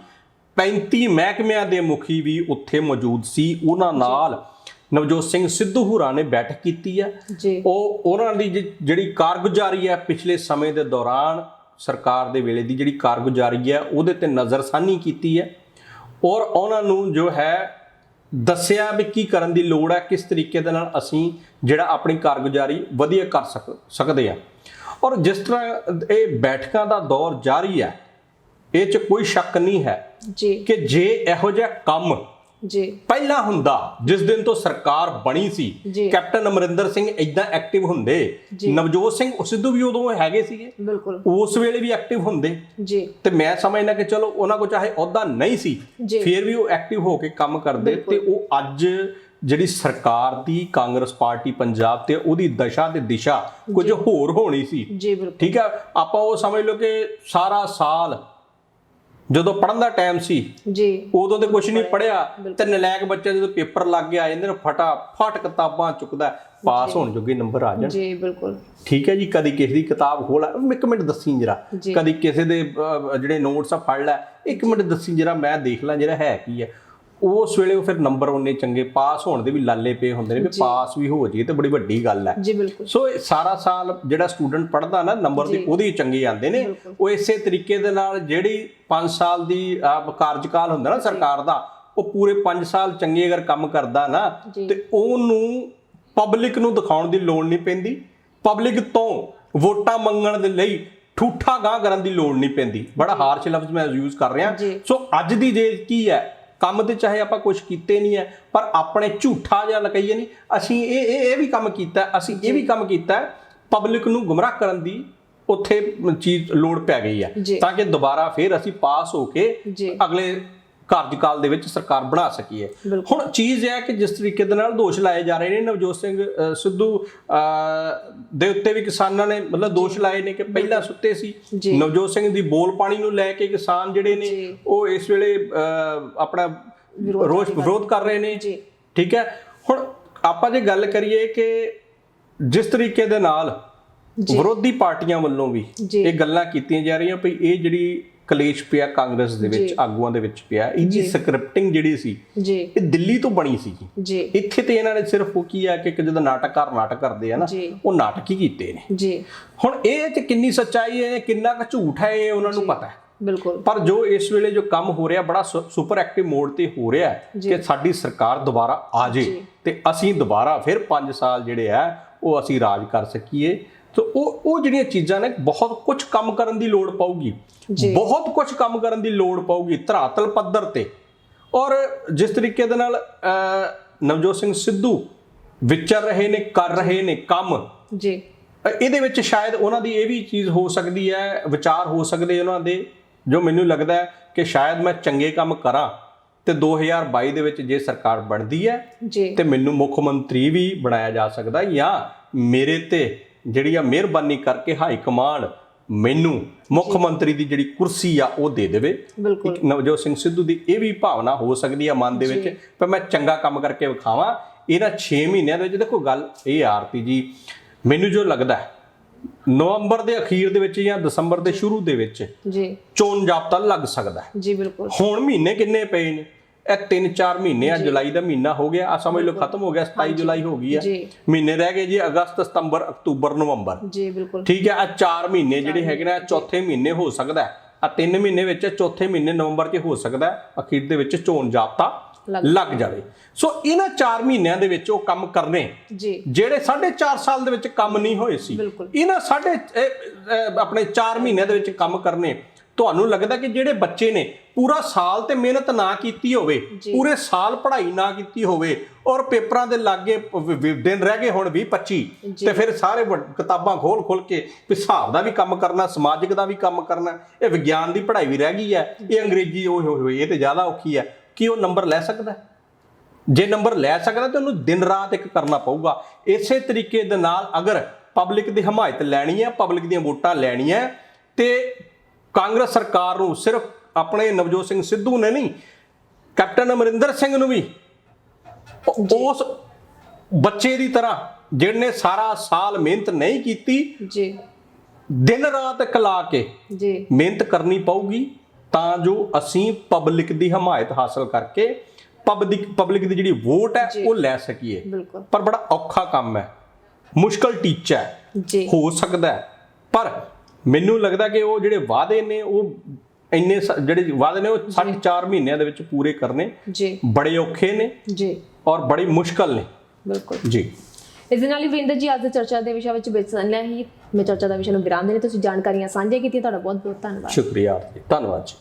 35 ਮਹਿਕਮਿਆਂ ਦੇ ਮੁਖੀ ਵੀ ਉੱਥੇ ਮੌਜੂਦ ਸੀ। ਉਹਨਾਂ ਨਾਲ ਨਵਜੋਤ ਸਿੰਘ ਸਿੱਧੂ ਹੁਰਾਂ ਨੇ ਬੈਠਕ ਕੀਤੀ ਹੈ। ਉਹ ਉਹਨਾਂ ਦੀ ਜਿਹੜੀ ਕਾਰਗੁਜ਼ਾਰੀ ਹੈ ਪਿਛਲੇ ਸਮੇਂ ਦੇ ਦੌਰਾਨ ਸਰਕਾਰ ਦੇ ਵੇਲੇ ਦੀ ਜਿਹੜੀ ਕਾਰਗੁਜ਼ਾਰੀ ਹੈ ਉਹਦੇ ਤੇ ਨਜ਼ਰਸਾਨੀ ਕੀਤੀ ਹੈ। ਔਰ ਉਹਨਾਂ ਨੂੰ ਜੋ ਹੈ ਦੱਸਿਆ ਵੀ ਕੀ ਕਰਨ ਦੀ ਲੋੜ ਹੈ ਕਿਸ ਤਰੀਕੇ ਦੇ ਨਾਲ ਅਸੀਂ ਜਿਹੜਾ ਆਪਣੀ ਕਾਰਗੁਜ਼ਾਰੀ ਵਧੀਆ ਕਰ ਸਕ ਸਕਦੇ ਹਾਂ। ਔਰ ਜਿਸ ਤਰ੍ਹਾਂ ਇਹ ਬੈਠਕਾਂ ਦਾ ਦੌਰ ਜਾਰੀ ਹੈ ਇਹ 'ਚ ਕੋਈ ਸ਼ੱਕ ਨਹੀਂ ਹੈ ਜੀ। ਕਿ ਜੇ ਇਹੋ ਜਿਹਾ ਕੰਮ ਜੀ। ਪਹਿਲਾਂ ਹੁੰਦਾ ਜਿਸ ਦਿਨ ਤੋਂ ਸਰਕਾਰ ਬਣੀ ਸੀ। ਕੈਪਟਨ ਅਮਰਿੰਦਰ ਸਿੰਘ ਇਦਾਂ ਐਕਟਿਵ ਹੁੰਦੇ। ਨਵਜੋਤ ਸਿੰਘ ਸਿੱਧੂ ਵੀ ਉਦੋਂ ਹੈਗੇ ਸੀਗੇ। ਬਿਲਕੁਲ। ਉਸ ਵੇਲੇ ਵੀ ਐਕਟਿਵ ਹੁੰਦੇ। ਜੀ। ਤੇ ਮੈਂ ਸਮਝਦਾ ਕਿ ਚਲੋ ਉਹਨਾਂ ਕੋ ਚਾਹੇ ਅਹੁਦਾ ਨਹੀਂ ਸੀ। ਫਿਰ ਵੀ ਉਹ ਐਕਟਿਵ ਹੋ ਕੇ ਕੰਮ ਕਰਦੇ ਤੇ ਉਹ ਅੱਜ ਜਿਹੜੀ ਸਰਕਾਰ ਦੀ ਕਾਂਗਰਸ ਪਾਰਟੀ ਪੰਜਾਬ ਤੇ ਉਹਦੀ ਦਸ਼ਾ ਤੇ ਦਿਸ਼ਾ ਕੁਝ ਹੋਰ ਹੋਣੀ ਸੀ। ਜੀ ਬਿਲਕੁਲ। ਠੀਕ ਹੈ ਆਪਾਂ ਉਹ ਸਮਝ ਲਓ ਕਿ ਸਾਰਾ ਸਾਲ ਜਦੋਂ ਪੜਨ ਦਾ ਟਾਈਮ ਸੀ ਜੀ। ਉਦੋਂ ਤੇ ਕੁਝ ਨਹੀਂ ਪੜਿਆ ਤੇ ਨਲਾਇਕ ਬੱਚਾ ਜਦੋਂ ਪੇਪਰ ਲੱਗ ਗਿਆ ਜਾਂਦੇ ਨੇ ਫਟਾ ਫਟ ਕਿਤਾਬਾਂ ਚੁੱਕਦਾ ਪਾਸ ਹੋਣ ਜੋਗੇ ਨੰਬਰ ਆ ਜਾਣ। ਜੀ ਬਿਲਕੁਲ। ਠੀਕ ਹੈ ਜੀ ਕਦੀ ਕਿਸੇ ਦੀ ਕਿਤਾਬ ਖੋਲ ਇੱਕ ਮਿੰਟ ਦੱਸੀ ਜਰਾ। ਕਦੀ ਕਿਸੇ ਦੇ ਜਿਹੜੇ ਨੋਟਸ ਆ ਫੜ ਲੈ। ਇੱਕ ਮਿੰਟ ਦੱਸੀ ਜਰਾ ਮੈਂ ਦੇਖ ਲਾਂ ਜਿਹੜਾ ਹੈ ਕੀ ਹੈ। ਉਸ ਵੇਲੇ ਉਹ ਫਿਰ ਨੰਬਰ ਉਹਨੇ ਚੰਗੇ ਪਾਸ ਹੋਣ ਦੇ ਵੀ ਲਾਲੇ ਪਏ ਹੁੰਦੇ ਨੇ ਵੀ ਪਾਸ ਵੀ ਹੋ ਜਾਈਏ ਤੇ ਬੜੀ ਵੱਡੀ ਗੱਲ ਹੈ। ਜੀ ਬਿਲਕੁਲ। ਸੋ ਸਾਰਾ ਸਾਲ ਜਿਹੜਾ ਸਟੂਡੈਂਟ ਪੜ੍ਹਦਾ ਨਾ ਨੰਬਰ ਦੇ ਉਹਦੇ ਚੰਗੇ ਆਉਂਦੇ ਨੇ। ਉਹ ਇਸੇ ਤਰੀਕੇ ਦੇ ਨਾਲ ਜਿਹੜੀ 5 ਸਾਲ ਦੀ ਕਾਰਜਕਾਲ ਹੁੰਦਾ ਨਾ ਸਰਕਾਰ ਦਾ ਉਹ ਪੂਰੇ 5 ਸਾਲ ਚੰਗੇ ਅਗਰ ਕੰਮ ਕਰਦਾ ਨਾ ਜੀ। ਤੇ ਉਹਨੂੰ ਪਬਲਿਕ ਨੂੰ ਦਿਖਾਉਣ ਦੀ ਲੋੜ ਨਹੀਂ ਪੈਂਦੀ। ਪਬਲਿਕ ਤੋਂ ਵੋਟਾਂ ਮੰਗਣ ਦੇ ਲਈ ਠੂਠਾ ਗਾਂ ਕਰਨ ਦੀ ਲੋੜ ਨਹੀਂ ਪੈਂਦੀ। ਬੜਾ ਹਾਰਸ਼ ਲਫ਼ਜ਼ ਮੈਂ ਯੂਜ਼ ਕਰ ਰਿਹਾ। ਜੀ। ਸੋ ਅੱਜ ਦੀ ਜੇ ਕੀ ਹੈ? ਕੰਮ ਤੇ ਚਾਹੇ ਆਪਾਂ ਕੁਝ ਕੀਤੇ ਨਹੀਂ ਹੈ ਪਰ ਆਪਣੇ ਝੂਠਾ ਜਿਹਾ ਲਕਈਏ ਨਹੀਂ ਅਸੀਂ ਇਹ ਇਹ ਇਹ ਵੀ ਕੰਮ ਕੀਤਾ ਅਸੀਂ ਇਹ ਵੀ ਕੰਮ ਕੀਤਾ ਪਬਲਿਕ ਨੂੰ ਗੁੰਮਰਾਹ ਕਰਨ ਦੀ ਉੱਥੇ ਚੀਜ਼ ਲੋੜ ਪੈ ਗਈ ਹੈ ਜੀ। ਤਾਂ ਕਿ ਦੁਬਾਰਾ ਫਿਰ ਅਸੀਂ ਪਾਸ ਹੋ ਕੇ ਜੀ। ਅਗਲੇ ਕਾਰਜਕਾਲ ਦੇ ਵਿੱਚ ਸਰਕਾਰ ਬਣਾ ਸਕੀਏ। ਬਿਲਕੁਲ। ਹੁਣ ਚੀਜ਼ ਇਹ ਹੈ ਕਿ ਜਿਸ ਤਰੀਕੇ ਦੇ ਨਾਲ ਦੋਸ਼ ਲਾਏ ਜਾ ਰਹੇ ਨੇ ਨਵਜੋਤ ਸਿੰਘ ਸਿੱਧੂ ਦੇ ਉੱਤੇ ਵੀ ਕਿਸਾਨਾਂ ਨੇ ਮਤਲਬ ਦੋਸ਼ ਲਾਏ ਨੇ ਕਿ ਪਹਿਲਾਂ ਸੁੱਤੇ ਸੀ। ਨਵਜੋਤ ਸਿੰਘ ਦੀ ਬੋਲ ਪਾਣੀ ਨੂੰ ਲੈ ਕੇ ਕਿਸਾਨ ਜਿਹੜੇ ਨੇ। ਉਹ ਇਸ ਵੇਲੇ ਆਪਣਾ ਰੋਸ ਵਿਰੋਧ ਕਰ ਰਹੇ ਨੇ। ਠੀਕ ਹੈ। ਹੁਣ ਆਪਾਂ ਜੇ ਗੱਲ ਕਰੀਏ ਕਿ ਜਿਸ ਤਰੀਕੇ ਦੇ ਨਾਲ ਵਿਰੋਧੀ ਪਾਰਟੀਆਂ ਵੱਲੋਂ ਵੀ। ਇਹ ਗੱਲਾਂ ਕੀਤੀਆਂ ਜਾ ਰਹੀਆਂ ਵੀ ਇਹ ਜਿਹੜੀ ਕਲੇਸ਼ ਪਿਆ ਕਾਂਗਰਸ ਦੇ ਵਿੱਚ। ਆਗੂਆਂ ਦੇ ਵਿੱਚ ਪਿਆ। ਇਹਦੀ ਸਕ੍ਰਿਪਟਿੰਗ ਜਿਹੜੀ ਸੀ ਜੀ। ਇਹ ਦਿੱਲੀ ਤੋਂ ਬਣੀ ਸੀ। ਜੀ। ਇੱਥੇ ਤੇ ਇਹਨਾਂ ਨੇ ਸਿਰਫ ਉਹ ਕੀ ਆ ਕਿ ਇੱਕ ਜਦੋਂ ਨਾਟਕਕਾਰ ਨਾਟਕ ਕਰਦੇ ਆ ਨਾ। ਉਹ ਨਾਟਕ ਹੀ ਕੀਤੇ ਨੇ। ਜੀ। ਹੁਣ ਇਹ ਚ ਕਿੰਨੀ ਸੱਚਾਈ ਹੈ ਕਿੰਨਾ ਕੁ ਝੂਠ ਹੈ ਇਹ ਉਹਨਾਂ ਨੂੰ ਪਤਾ ਹੈ। ਬਿਲਕੁਲ। ਪਰ ਜੋ ਇਸ ਵੇਲੇ ਜੋ ਕੰਮ ਹੋ ਰਿਹਾ ਬੜਾ ਸੁਪਰ ਐਕਟਿਵ ਮੋਡ ਤੇ ਹੋ ਰਿਹਾ ਕਿ ਸਾਡੀ ਸਰਕਾਰ ਦੁਬਾਰਾ ਆ ਜੇ ਤੇ ਅਸੀਂ ਦੁਬਾਰਾ ਫਿਰ 5 ਸਾਲ ਜਿਹੜੇ ਆ ਉਹ ਅਸੀਂ ਰਾਜ ਕਰ ਸਕੀਏ। ਤੇ ਉਹ ਉਹ ਜਿਹੜੀਆਂ ਚੀਜ਼ਾਂ ਨੇ ਬਹੁਤ ਕੁਝ ਕੰਮ ਕਰਨ ਦੀ ਲੋੜ ਪਊਗੀ। ਬਹੁਤ ਕੁਝ ਕੰਮ ਕਰਨ ਦੀ ਲੋੜ ਪਊਗੀ ਧਰਾਤਲ ਪੱਧਰ ਤੇ। ਔਰ ਜਿਸ ਤਰੀਕੇ ਦੇ ਨਾਲ ਨਵਜੋਤ ਸਿੰਘ ਸਿੱਧੂ ਵਿਚਰ ਰਹੇ ਨੇ ਕਰ ਰਹੇ ਨੇ ਕੰਮ। ਜੀ। ਇਹਦੇ ਵਿੱਚ ਸ਼ਾਇਦ ਉਹਨਾਂ ਦੀ ਇਹ ਵੀ ਚੀਜ਼ ਹੋ ਸਕਦੀ ਹੈ ਵਿਚਾਰ ਹੋ ਸਕਦੇ ਉਹਨਾਂ ਦੇ ਜੋ ਮੈਨੂੰ ਲੱਗਦਾ ਹੈ ਕਿ ਸ਼ਾਇਦ ਮੈਂ ਚੰਗੇ ਕੰਮ ਕਰਾਂ ਤੇ 2022 ਦੇ ਵਿੱਚ ਜੇ ਸਰਕਾਰ ਬਣਦੀ ਹੈ ਜੀ। ਤੇ ਮੈਨੂੰ ਮੁੱਖ ਮੰਤਰੀ ਵੀ ਬਣਾਇਆ ਜਾ ਸਕਦਾ ਜਾਂ ਮੇਰੇ ਤੇ ਜਿਹੜੀ ਆ ਮਿਹਰਬਾਨੀ ਕਰਕੇ ਹਾਈ ਕਮਾਂਡ ਮੈਨੂੰ ਮੁੱਖ ਮੰਤਰੀ ਦੀ ਜਿਹੜੀ ਕੁਰਸੀ ਆ ਉਹ ਦੇ ਦੇਵੇ। ਨਵਜੋਤ ਸਿੰਘ ਸਿੱਧੂ ਦੀ ਇਹ ਵੀ ਭਾਵਨਾ ਹੋ ਸਕਦੀ ਆ ਮਨ ਦੇ ਵਿੱਚ ਪਰ ਮੈਂ ਚੰਗਾ ਕੰਮ ਕਰਕੇ ਵਿਖਾਵਾਂ। ਇਹਨਾਂ 6 ਮਹੀਨਿਆਂ ਦੇ ਵਿੱਚ ਦੇਖੋ ਗੱਲ ਇਹ ਆਰਤੀ ਜੀ ਮੈਨੂੰ ਜੋ ਲੱਗਦਾ ਹੈ, ਨਵੰਬਰ ਦੇ ਅਖੀਰ ਦੇ ਵਿੱਚ ਜਾਂ ਦਸੰਬਰ ਦੇ ਸ਼ੁਰੂ ਦੇ ਵਿੱਚ ਜੀ। ਚੋਣ ਜਾਬਤਾ ਲੱਗ ਸਕਦਾ ਹੈ। ਜੀ ਬਿਲਕੁਲ। ਹੁਣ ਮਹੀਨੇ ਕਿੰਨੇ ਪਏ ਨੇ? ਇਹ 3-4 ਮਹੀਨੇ ਆ ਜੁਲਾਈ ਦਾ ਮਹੀਨਾ ਹੋ ਗਿਆ ਆ ਸਮਝ ਲਓ ਖਤਮ ਹੋ ਗਿਆ 27 ਜੁਲਾਈ ਹੋ ਗਈ ਆ। ਮਹੀਨੇ ਰਹਿ ਗਏ ਜੀ ਅਗਸਤ ਸਤੰਬਰ ਅਕਤੂਬਰ ਨਵੰਬਰ। ਜੀ ਬਿਲਕੁਲ। ਠੀਕ ਹੈ ਆ 4 ਮਹੀਨੇ ਜਿਹੜੇ ਹੈਗੇ ਨੇ ਚੌਥੇ ਮਹੀਨੇ ਹੋ ਸਕਦਾ ਹੈ। ਆ 3 ਮਹੀਨੇ ਵਿੱਚ ਚੌਥੇ ਮਹੀਨੇ ਨਵੰਬਰ 'ਚ ਹੋ ਸਕਦਾ ਅਖੀਰ ਦੇ ਵਿੱਚ ਚੋਣ ਜਾਬਤਾ ਲੱਗ ਜਾਵੇ। ਸੋ ਇਹਨਾਂ 4 ਮਹੀਨਿਆਂ ਦੇ ਵਿੱਚ ਉਹ ਕੰਮ ਕਰਨੇ ਜੀ। ਜਿਹੜੇ 4.5 ਸਾਲ ਦੇ ਵਿੱਚ ਕੰਮ ਨਹੀਂ ਹੋਏ ਸੀ। ਇਹਨਾਂ ਸਾਢੇ ਆਪਣੇ 4 ਮਹੀਨਿਆਂ ਦੇ ਵਿੱਚ ਕੰਮ ਕਰਨੇ ਤੁਹਾਨੂੰ ਲੱਗਦਾ ਕਿ ਜਿਹੜੇ ਬੱਚੇ ਨੇ ਪੂਰਾ ਸਾਲ ਤੇ ਮਿਹਨਤ ਨਾ ਕੀਤੀ ਹੋਵੇ। ਪੂਰੇ ਸਾਲ ਪੜ੍ਹਾਈ ਨਾ ਕੀਤੀ ਹੋਵੇ ਔਰ ਪੇਪਰਾਂ ਦੇ ਲਾਗੇ ਦਿਨ ਰਹਿ ਗਏ ਹੁਣ 20 25 ਜੀ। ਤੇ ਫਿਰ ਸਾਰੇ ਕਿਤਾਬਾਂ ਖੋਲ ਖੋਲ ਕੇ ਹਿਸਾਬ ਦਾ ਵੀ ਕੰਮ ਕਰਨਾ ਸਮਾਜਿਕ ਦਾ ਵੀ ਕੰਮ ਕਰਨਾ ਇਹ ਵਿਗਿਆਨ ਦੀ ਪੜ੍ਹਾਈ ਵੀ ਰਹਿ ਗਈ ਹੈ ਇਹ ਅੰਗਰੇਜ਼ੀ ਓਏ ਹੋਏ ਇਹ ਤੇ ਜ਼ਿਆਦਾ ਔਖੀ ਹੈ ਕੀ ਉਹ ਨੰਬਰ ਲੈ ਸਕਦਾ ਹੈ? ਜੇ ਨੰਬਰ ਲੈ ਸਕਦਾ ਤਾਂ ਉਹਨੂੰ ਦਿਨ ਰਾਤ ਇੱਕ ਕਰਨਾ ਪਊਗਾ ਇਸੇ ਤਰੀਕੇ ਦੇ ਨਾਲ ਅਗਰ ਪਬਲਿਕ ਦੀ ਹਮਾਇਤ ਲੈਣੀ ਹੈ ਪਬਲਿਕ ਦੀਆਂ ਵੋਟਾਂ ਲੈਣੀਆਂ ਤੇ ਕਾਂਗਰਸ ਸਰਕਾਰ ਨੂੰ ਸਿਰਫ ਆਪਣੇ ਨਵਜੋਤ ਸਿੰਘ ਸਿੱਧੂ ਨੇ ਨਹੀਂ ਕੈਪਟਨ ਅਮਰਿੰਦਰ ਸਿੰਘ ਨੂੰ ਵੀ। ਉਸ ਬੱਚੇ ਦੀ ਤਰ੍ਹਾਂ ਜਿਹਨੇ ਸਾਰਾ ਸਾਲ ਮਿਹਨਤ ਨਹੀਂ ਕੀਤੀ ਜੀ। ਦਿਨ ਰਾਤ ਕਲਾ ਕੇ ਜੀ। ਮਿਹਨਤ ਕਰਨੀ ਪਊਗੀ ਤਾਂ ਜੋ ਅਸੀਂ ਪਬਲਿਕ ਦੀ ਹਮਾਇਤ ਹਾਸਲ ਕਰਕੇ ਪਬਲਿਕ ਪਬਲਿਕ ਦੀ ਜਿਹੜੀ ਵੋਟ ਹੈ ਉਹ ਲੈ ਸਕੀਏ। ਪਰ ਬੜਾ ਔਖਾ ਕੰਮ ਹੈ। ਮੁਸ਼ਕਲ ਟੀਚਾ ਹੈ। ਜੀ। ਹੋ ਸਕਦਾ ਹੈ। ਪਰ ਮੈਨੂੰ ਲੱਗਦਾ ਕਿ ਉਹ ਜਿਹੜੇ ਵਾਅਦੇ ਨੇ ਉਹ ਇੰਨੇ ਜਿਹੜੇ ਵਾਅਦੇ ਨੇ ਉਹ 4.5 ਮਹੀਨਿਆਂ ਦੇ ਵਿੱਚ ਪੂਰੇ ਕਰਨੇ। ਜੀ। ਬੜੇ ਔਖੇ ਨੇ ਜੀ। ਔਰ ਬੜੀ ਮੁਸ਼ਕਲ ਨੇ। ਬਿਲਕੁਲ। ਜੀ। ਇਸ ਦੇ ਨਾਲ ਹੀ ਵਰਿੰਦਰ ਜੀ ਅੱਜ ਦੀ ਚਰਚਾ ਦੇ ਵਿਸ਼ਾ ਵਿੱਚ ਬੇਸਨ ਹੀ ਮੈਂ ਚਰਚਾ ਦਾ ਵਿਸ਼ਾ ਨੂੰ ਵਿਰਾਮ ਦੇਣੇ ਤੁਸੀਂ ਜਾਣਕਾਰੀਆਂ ਸਾਂਝੀਆਂ ਕੀਤੀਆਂ ਤੁਹਾਡਾ ਬਹੁਤ ਬਹੁਤ ਧੰਨਵਾਦ। ਸ਼ੁਕਰੀਆ ਜੀ। ਧੰਨਵਾਦ ਜੀ।